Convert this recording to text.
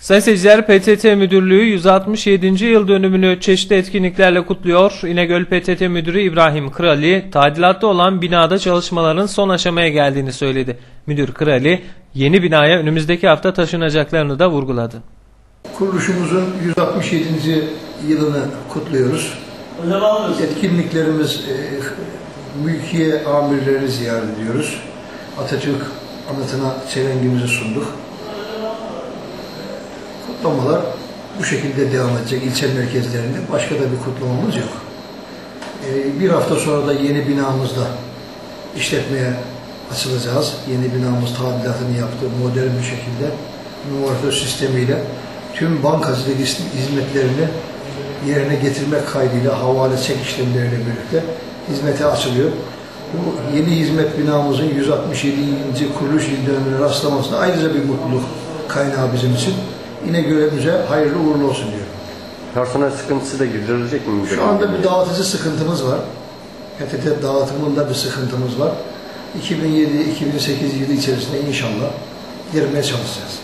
Sayın seyirciler PTT Müdürlüğü 167. yıl dönümünü çeşitli etkinliklerle kutluyor. İnegöl PTT Müdürü İbrahim Krali, tadilatta olan binada çalışmaların son aşamaya geldiğini söyledi. Müdür Krali, yeni binaya önümüzdeki hafta taşınacaklarını da vurguladı. Kuruluşumuzun 167. yılını kutluyoruz. Etkinliklerimiz e, mülkiye amirlerini ziyaret ediyoruz. Atatürk anıtına çelengimizi sunduk. Kutlamalar bu şekilde devam edecek ilçe merkezlerinde. Başka da bir kutlamamız yok. E, bir hafta sonra da yeni binamızda işletmeye açılacağız. Yeni binamız tadilatını yaptı modern bir şekilde. Numaratör sistemiyle tüm bankacılık hizmetlerini yerine getirmek kaydıyla havale çek işlemleriyle birlikte hizmete açılıyor. Bu yeni hizmet binamızın 167. kuruluş yıl dönümüne rastlamasına ayrıca bir mutluluk kaynağı bizim için. Yine görevimize hayırlı uğurlu olsun diyorum. Personel sıkıntısı da giderilecek mi? Şu anda bir dağıtıcı sıkıntımız var. PTT dağıtımında bir sıkıntımız var. 2007-2008 yılı içerisinde inşallah girmeye çalışacağız.